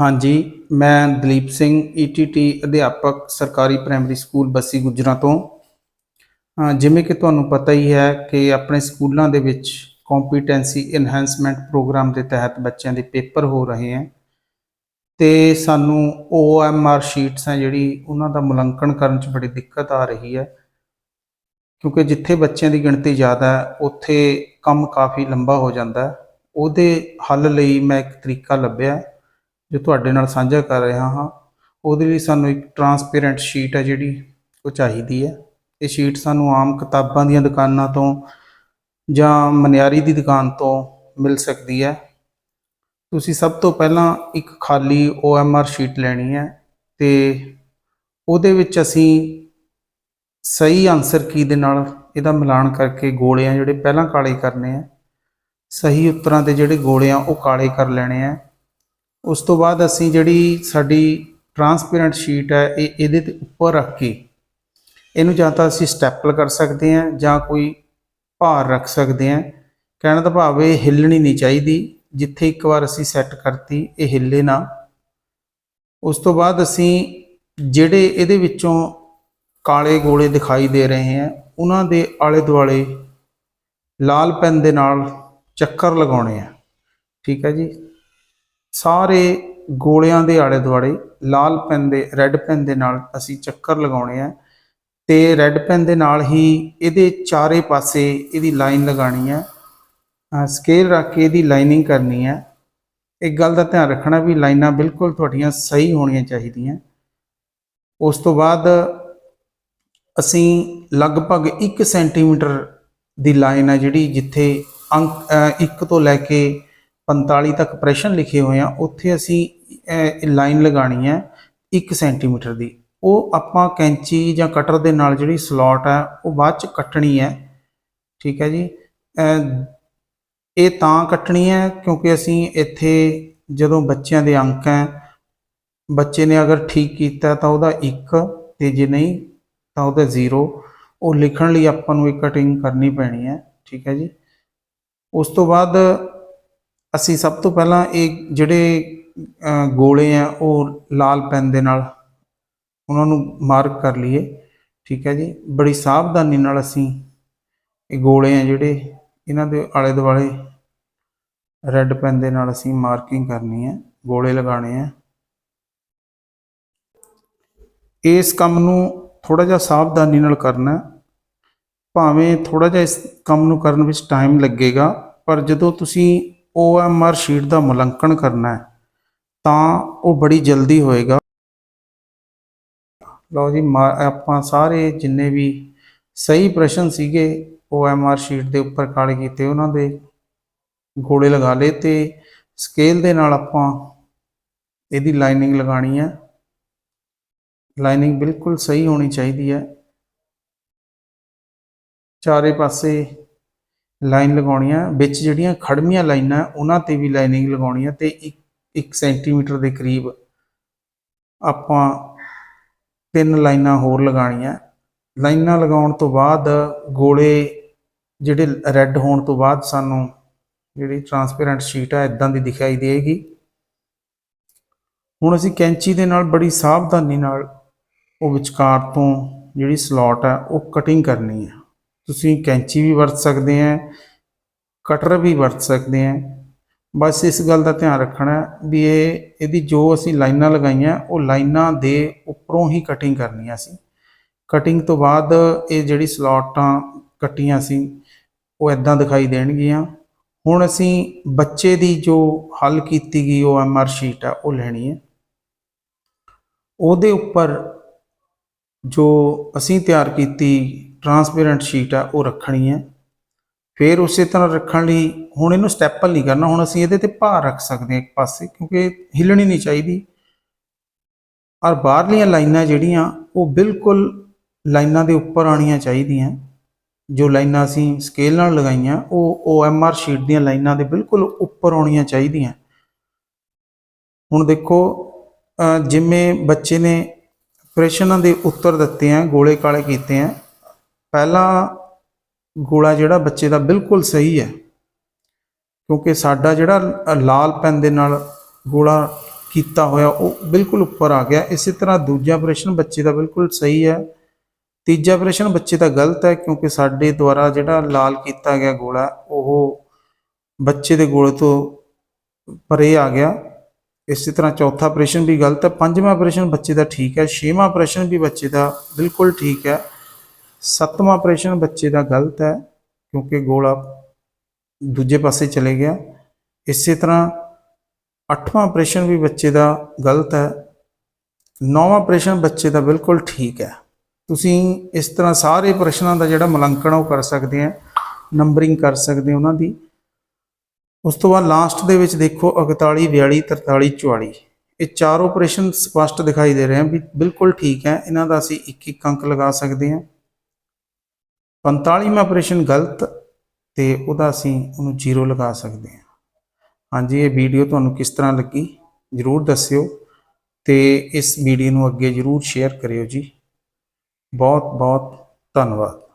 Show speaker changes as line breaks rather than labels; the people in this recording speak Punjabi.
ਹਾਂਜੀ, ਮੈਂ ਦਲੀਪ ਸਿੰਘ ਈਟੀਟੀ ਅਧਿਆਪਕ, ਸਰਕਾਰੀ ਪ੍ਰਾਇਮਰੀ ਸਕੂਲ ਬੱਸੀ ਗੁਜਰਾਂ ਤੋਂ। ਜਿਵੇਂ ਕਿ ਤੁਹਾਨੂੰ ਪਤਾ ਹੀ ਹੈ ਕਿ ਆਪਣੇ ਸਕੂਲਾਂ ਦੇ ਵਿੱਚ ਕੰਪੀਟੈਂਸੀ ਇਨਹੈਂਸਮੈਂਟ ਪ੍ਰੋਗਰਾਮ ਦੇ ਤਹਿਤ ਬੱਚਿਆਂ ਦੇ ਪੇਪਰ ਹੋ ਰਹੇ ਹੈ। ਤੇ ਸਾਨੂੰ OMR ਸ਼ੀਟਸ ਹੈ ਜਿਹੜੀ, ਉਹਨਾਂ ਦਾ ਮੁਲਾਂਕਣ ਕਰਨ 'ਚ ਬੜੀ ਦਿੱਕਤ ਆ ਰਹੀ ਹੈ। ਕਿਉਂਕਿ ਜਿੱਥੇ ਬੱਚਿਆਂ ਦੀ ਗਿਣਤੀ ਜ਼ਿਆਦਾ ਹੈ, ਉੱਥੇ ਕੰਮ ਕਾਫੀ ਲੰਬਾ ਹੋ ਜਾਂਦਾ ਉਹਦੇ ਹੱਲ ਲਈ ਮੈਂ ਇੱਕ ਤਰੀਕਾ ਲੱਭਿਆ। ਜੋ ਤੁਹਾਡੇ ਨਾਲ ਸਾਂਝਾ ਕਰ ਰਿਹਾ ਹਾਂ, ਉਹਦੇ ਲਈ ਸਾਨੂੰ ਇੱਕ ਟਰਾਂਸਪੇਰੈਂਟ ਸ਼ੀਟ ਹੈ ਜਿਹੜੀ ਉਹ ਚਾਹੀਦੀ ਹੈ। ਇਹ ਸ਼ੀਟ ਸਾਨੂੰ ਆਮ ਕਿਤਾਬਾਂ ਦੀਆਂ ਦੁਕਾਨਾਂ ਤੋਂ ਜਾਂ ਮਨਿਆਰੀ ਦੀ ਦੁਕਾਨ ਤੋਂ ਮਿਲ ਸਕਦੀ ਹੈ। ਤੁਸੀਂ ਸਭ ਤੋਂ ਪਹਿਲਾਂ ਇੱਕ ਖਾਲੀ OMR ਸ਼ੀਟ ਲੈਣੀ ਹੈ ਤੇ ਉਹਦੇ ਵਿੱਚ ਅਸੀਂ ਸਹੀ ਆਨਸਰ ਕੀ ਦੇ ਨਾਲ ਇਹਦਾ ਮਿਲਾਨ ਕਰਕੇ ਗੋਲੇ ਆ ਜਿਹੜੇ ਪਹਿਲਾਂ ਕਾਲੇ ਕਰਨੇ ਆ ਸਹੀ ਉੱਤਰਾਂ ਦੇ ਜਿਹੜੇ ਗੋਲੇ ਆ ਉਹ ਕਾਲੇ ਕਰ ਲੈਣੇ ਆ ਉਸ ਤੋਂ ਬਾਅਦ ਅਸੀਂ ਜਿਹੜੀ ਸਾਡੀ ਟਰਾਂਸਪੇਰੈਂਟ ਸ਼ੀਟ ਹੈ, ਇਹ ਇਹਦੇ ਤੇ ਉੱਪਰ ਰੱਖ ਕੇ ਇਹਨੂੰ ਜਾਂ ਤਾਂ ਅਸੀਂ ਸਟੈਪਲ ਕਰ ਸਕਦੇ ਹਾਂ ਜਾਂ ਕੋਈ ਭਾਰ ਰੱਖ ਸਕਦੇ ਹਾਂ। ਕਹਿਣ ਦਾ ਭਾਵ ਇਹ ਹਿੱਲਣੀ ਨਹੀਂ ਚਾਹੀਦੀ। ਜਿੱਥੇ ਇੱਕ ਵਾਰ ਅਸੀਂ ਸੈੱਟ ਕਰਤੀ, ਇਹ ਹਿੱਲੇ ਨਾ। ਉਸ ਤੋਂ ਬਾਅਦ ਅਸੀਂ ਜਿਹੜੇ ਇਹਦੇ ਵਿੱਚੋਂ ਕਾਲੇ ਗੋਲੇ ਦਿਖਾਈ ਦੇ ਰਹੇ ਹੈ, ਉਹਨਾਂ ਦੇ ਆਲੇ ਦੁਆਲੇ ਲਾਲ ਪੈਨ ਦੇ ਨਾਲ ਚੱਕਰ ਲਗਾਉਣੇ ਆ। ਠੀਕ ਹੈ ਜੀ? ਸਾਰੇ ਗੋਲਿਆਂ ਦੇ ਆਲੇ ਦੁਆਲੇ ਲਾਲ ਪੈਨ ਦੇ, ਰੈੱਡ ਪੈਨ ਦੇ ਨਾਲ ਅਸੀਂ ਚੱਕਰ ਲਗਾਉਣੇ ਆ ਤੇ ਰੈੱਡ ਪੈਨ ਦੇ ਨਾਲ ਹੀ ਇਹਦੇ ਚਾਰੇ ਪਾਸੇ ਇਹਦੀ ਲਾਈਨ ਲਗਾਣੀ ਹੈ ਸਕੇਲ ਰੱਖ ਕੇ ਇਹਦੀ ਲਾਈਨਿੰਗ ਕਰਨੀ ਹੈ ਇੱਕ ਗੱਲ ਦਾ ਧਿਆਨ ਰੱਖਣਾ ਵੀ ਲਾਈਨਾਂ ਬਿਲਕੁਲ ਤੁਹਾਡੀਆਂ ਸਹੀ ਹੋਣੀਆਂ ਚਾਹੀਦੀਆਂ। ਉਸ ਤੋਂ ਬਾਅਦ ਅਸੀਂ ਲਗਭਗ 1 ਸੈਂਟੀਮੀਟਰ ਦੀ ਲਾਈਨ ਹੈ ਜਿਹੜੀ ਜਿੱਥੇ ਅੰਕ 1 ਤੋਂ ਲੈ ਕੇ 45 ਤੱਕ ਪ੍ਰਸ਼ਨ ਲਿਖੇ ਹੋਏ ਆ, ਉੱਥੇ ਅਸੀਂ ਲਾਈਨ ਲਗਾਣੀ ਹੈ 1 ਸੈਂਟੀਮੀਟਰ ਦੀ। ਉਹ ਆਪਾਂ ਕੈਂਚੀ ਜਾਂ ਕਟਰ ਦੇ ਨਾਲ ਜਿਹੜੀ ਸਲੋਟ ਹੈ, ਉਹ ਬਾਅਦ ਚ ਕੱਟਣੀ ਹੈ। ਠੀਕ ਹੈ ਜੀ? ਇਹ ਤਾਂ ਕੱਟਣੀ ਹੈ ਕਿਉਂਕਿ ਅਸੀਂ ਇੱਥੇ ਜਦੋਂ ਬੱਚਿਆਂ ਦੇ ਅੰਕ ਹੈ, ਬੱਚੇ ਨੇ ਅਗਰ ਠੀਕ ਕੀਤਾ ਤਾਂ ਉਹਦਾ 1 ਤੇ ਜੇ ਨਹੀਂ ਤਾਂ ਉਹਦਾ 0 ਉਹ ਲਿਖਣ ਲਈ ਆਪਾਂ ਨੂੰ ਇਹ ਕਟਿੰਗ ਕਰਨੀ ਪੈਣੀ ਹੈ। ਠੀਕ ਹੈ ਜੀ? ਉਸ ਤੋਂ ਬਾਅਦ ਅਸੀਂ ਸਭ ਤੋਂ ਪਹਿਲਾਂ ਇਹ ਜਿਹੜੇ ਗੋਲੇ ਆ, ਉਹ ਲਾਲ ਪੈਨ ਦੇ ਨਾਲ ਉਹਨਾਂ ਨੂੰ ਮਾਰਕ ਕਰ ਲਈਏ। ਠੀਕ ਹੈ ਜੀ? ਬੜੀ ਸਾਵਧਾਨੀ ਨਾਲ ਅਸੀਂ ਇਹ ਗੋਲੇ ਆ ਜਿਹੜੇ ਇਹਨਾਂ ਦੇ ਆਲੇ ਦੁਆਲੇ ਰੈੱਡ ਪੈਨ ਦੇ ਨਾਲ ਅਸੀਂ ਮਾਰਕਿੰਗ ਕਰਨੀ ਹੈ, ਗੋਲੇ ਲਗਾਉਣੇ ਆ। ਇਸ ਕੰਮ ਨੂੰ ਥੋੜਾ ਜਿਹਾ ਸਾਵਧਾਨੀ ਨਾਲ ਕਰਨਾ, ਭਾਵੇਂ ਥੋੜਾ ਜਿਹਾ ਇਸ ਕੰਮ ਨੂੰ ਕਰਨ ਵਿੱਚ ਟਾਈਮ ਲੱਗੇਗਾ, ਪਰ ਜਦੋਂ ਤੁਸੀਂ OMR ਸ਼ੀਟ ਦਾ ਮੁਲਾਂਕਣ ਕਰਨਾ ਹੈ, ਤਾਂ ਉਹ ਬੜੀ ਜਲਦੀ ਹੋਏਗਾ। ਲਓ ਜੀ, ਮਾ- ਆਪਾਂ ਸਾਰੇ ਜਿੰਨੇ ਵੀ ਸਹੀ ਪ੍ਰਸ਼ਨ ਸੀਗੇ OMR ਸ਼ੀਟ ਦੇ ਉੱਪਰ ਕਾਲੇ ਕੀਤੇ ਉਹਨਾਂ ਦੇ, ਗੋਲੇ ਲਗਾ ਲਏ ਤੇ ਸਕੇਲ ਦੇ ਨਾਲ ਆਪਾਂ ਇਹਦੀ ਲਾਈਨਿੰਗ ਲਗਾਣੀ ਹੈ। ਲਾਈਨਿੰਗ ਬਿਲਕੁਲ ਸਹੀ ਹੋਣੀ ਚਾਹੀਦੀ ਹੈ। ਚਾਰੇ ਪਾਸੇ ਲਾਈਨ ਲਗਾਉਣੀ ਹੈ ਵਿੱਚ ਜਿਹੜੀਆਂ ਖੜਮੀਆਂ ਲਾਈਨਾਂ, ਉਹਨਾਂ ਤੇ ਵੀ ਲਾਈਨਿੰਗ ਲਗਾਉਣੀ ਹੈ ਤੇ 1 ਸੈਂਟੀਮੀਟਰ ਦੇ ਕਰੀਬ ਆਪਾਂ ਤਿੰਨ ਲਾਈਨਾਂ ਹੋਰ ਲਗਾਉਣੀਆਂ। ਲਾਈਨਾਂ ਲਗਾਉਣ ਤੋਂ ਬਾਅਦ ਗੋਲੇ ਜਿਹੜੇ ਰੈੱਡ ਹੋਣ ਤੋਂ ਬਾਅਦ ਸਾਨੂੰ ਜਿਹੜੀ ਟਰਾਂਸਪੇਰੈਂਟ ਸ਼ੀਟ ਆ, ਇਦਾਂ ਦੀ ਦਿਖਾਈ ਦੇਗੀ ਹੁਣ ਅਸੀਂ ਕੈਂਚੀ ਦੇ ਨਾਲ ਬੜੀ ਸਾਵਧਾਨੀ ਨਾਲ ਉਹ ਵਿਚਕਾਰ ਤੋਂ ਜਿਹੜੀ ਸਲੋਟ ਹੈ ਉਹ ਕਟਿੰਗ ਕਰਨੀ ਹੈ ਤੁਸੀਂ ਕੈਂਚੀ ਵੀ ਵਰਤ ਸਕਦੇ ਹੈ, ਕਟਰ ਵੀ ਵਰਤ ਸਕਦੇ ਆ ਬਸ ਇਸ ਗੱਲ ਦਾ ਧਿਆਨ ਰੱਖਣਾ ਵੀ ਇਹ, ਇਹਦੀ ਜੋ ਅਸੀਂ ਲਾਈਨਾਂ ਲਗਾਈਆਂ, ਉਹ ਲਾਈਨਾਂ ਦੇ ਉੱਪਰੋਂ ਹੀ ਕਟਿੰਗ ਕਰਨੀ ਆ ਅਸੀਂ ਕਟਿੰਗ ਤੋਂ ਬਾਅਦ ਇਹ ਜਿਹੜੀ ਸਲੋਟਾਂ ਕੱਟੀਆਂ ਸੀ, ਉਹ ਇਦਾਂ ਦਿਖਾਈ ਦੇਣਗੀਆਂ। ਹੁਣ ਅਸੀਂ ਬੱਚੇ ਦੀ ਜੋ ਹੱਲ ਕੀਤੀ ਗਈ ਉਹ ਐਮਆਰ ਸ਼ੀਟ ਆ, ਉਹ ਲੈਣੀ ਹੈ। ਉਹਦੇ ਉੱਪਰ ਜੋ ਅਸੀਂ ਤਿਆਰ ਕੀਤੀ ਟਰਾਂਸਪੇਰੈਂਟ ਸ਼ੀਟ ਆ, ਉਹ ਰੱਖਣੀ ਹੈ। ਫਿਰ ਉਸੇ ਤਰ੍ਹਾਂ ਰੱਖਣ ਲਈ ਹੁਣ ਇਹਨੂੰ ਸਟੈਪਲ ਨਹੀਂ ਕਰਨਾ, ਹੁਣ ਅਸੀਂ ਇਹਦੇ ਤੇ ਭਾਰ ਰੱਖ ਸਕਦੇ ਹਾਂ ਇੱਕ ਪਾਸੇ, ਕਿਉਂਕਿ ਹਿੱਲਣੀ ਨਹੀਂ ਚਾਹੀਦੀ। ਔਰ ਬਾਹਰਲੀਆਂ ਲਾਈਨਾਂ ਜਿਹੜੀਆਂ, ਉਹ ਬਿਲਕੁਲ ਲਾਈਨਾਂ ਦੇ ਉੱਪਰ ਆਣੀਆਂ ਚਾਹੀਦੀਆਂ। ਜੋ ਲਾਈਨਾਂ ਅਸੀਂ ਸਕੇਲ ਨਾਲ ਲਗਾਈਆਂ, ਉਹ OMR ਸ਼ੀਟ ਦੀਆਂ ਲਾਈਨਾਂ ਦੇ ਬਿਲਕੁਲ ਉੱਪਰ ਆਉਣੀਆਂ ਚਾਹੀਦੀਆਂ। ਹੁਣ ਦੇਖੋ ਜਿਵੇਂ ਬੱਚੇ ਨੇ ਪ੍ਰਸ਼ਨਾਂ ਦੇ ਉੱਤਰ ਦਿੱਤੇ ਆ, ਗੋਲੇ ਕਾਲੇ ਕੀਤੇ ਆ ਪਹਿਲਾ ਗੋਲਾ ਜਿਹੜਾ ਬੱਚੇ ਦਾ ਬਿਲਕੁਲ ਸਹੀ ਹੈ, ਕਿਉਂਕਿ ਸਾਡਾ ਜਿਹੜਾ ਲਾਲ ਪੈਨ ਦੇ ਨਾਲ ਗੋਲਾ ਕੀਤਾ ਹੋਇਆ, ਉਹ ਬਿਲਕੁਲ ਉੱਪਰ ਆ ਗਿਆ। ਇਸੇ ਤਰ੍ਹਾਂ ਦੂਜਾ ਪ੍ਰਸ਼ਨ ਬੱਚੇ ਦਾ ਬਿਲਕੁਲ ਸਹੀ ਹੈ। ਤੀਜਾ ਪ੍ਰਸ਼ਨ ਬੱਚੇ ਦਾ ਗਲਤ ਹੈ, ਕਿਉਂਕਿ ਸਾਡੇ ਦੁਆਰਾ ਜਿਹੜਾ ਲਾਲ ਕੀਤਾ ਗਿਆ ਗੋਲਾ, ਉਹ ਬੱਚੇ ਦੇ ਗੋਲੇ ਤੋਂ ਪਰੇ ਆ ਗਿਆ। ਇਸੇ ਤਰ੍ਹਾਂ ਚੌਥਾ ਪ੍ਰਸ਼ਨ ਵੀ ਗਲਤ ਹੈ। ਪੰਜਵਾਂ ਪ੍ਰਸ਼ਨ ਬੱਚੇ ਦਾ ਠੀਕ ਹੈ। ਛੇਵਾਂ ਪ੍ਰਸ਼ਨ ਵੀ ਬੱਚੇ ਦਾ ਬਿਲਕੁਲ ਠੀਕ ਹੈ। ਸੱਤਵਾਂ ਪ੍ਰਸ਼ਨ ਬੱਚੇ ਦਾ ਗਲਤ ਹੈ ਕਿਉਂਕਿ ਗੋਲਾ ਦੂਜੇ ਪਾਸੇ ਚਲੇ ਗਿਆ। ਇਸੇ ਤਰ੍ਹਾਂ ਅੱਠਵਾਂ ਪ੍ਰਸ਼ਨ ਵੀ ਬੱਚੇ ਦਾ ਗਲਤ ਹੈ। ਨੌਵਾਂ ਪ੍ਰਸ਼ਨ ਬੱਚੇ ਦਾ ਬਿਲਕੁਲ ਠੀਕ ਹੈ। ਤੁਸੀਂ ਇਸ ਤਰ੍ਹਾਂ ਸਾਰੇ ਪ੍ਰਸ਼ਨਾਂ ਦਾ ਜਿਹੜਾ ਮੁਲਾਂਕਣ ਉਹ ਕਰ ਸਕਦੇ ਆ, ਨੰਬਰਿੰਗ ਕਰ ਸਕਦੇ ਉਹਨਾਂ ਦੀ। ਉਸ ਤੋਂ ਬਾਅਦ ਲਾਸਟ ਦੇ ਵਿੱਚ ਦੇਖੋ 41 42 43 44 ਇਹ ਚਾਰ ਪ੍ਰਸ਼ਨ ਸਪਸ਼ਟ ਦਿਖਾਈ ਦੇ ਰਹੇ ਹਨ ਵੀ ਬਿਲਕੁਲ ਠੀਕ ਹੈ। ਇਹਨਾਂ ਦਾ ਅਸੀਂ ਇੱਕ ਇੱਕ ਅੰਕ ਲਗਾ ਸਕਦੇ ਹਾਂ 45ਵਾਂ ਆਪਰੇਸ਼ਨ ਗਲਤ ਤੇ ਉਹਦਾ ਅਸੀਂ ਉਹਨੂੰ ਜ਼ੀਰੋ ਲਗਾ ਸਕਦੇ ਹਾਂ। ਹਾਂਜੀ, ਇਹ ਵੀਡੀਓ ਤੁਹਾਨੂੰ ਕਿਸ ਤਰ੍ਹਾਂ ਲੱਗੀ ਜਰੂਰ ਦੱਸਿਓ ਤੇ ਇਸ ਵੀਡੀਓ ਨੂੰ ਅੱਗੇ ਜਰੂਰ ਸ਼ੇਅਰ ਕਰਿਓ ਜੀ। ਬਹੁਤ ਬਹੁਤ ਧੰਨਵਾਦ।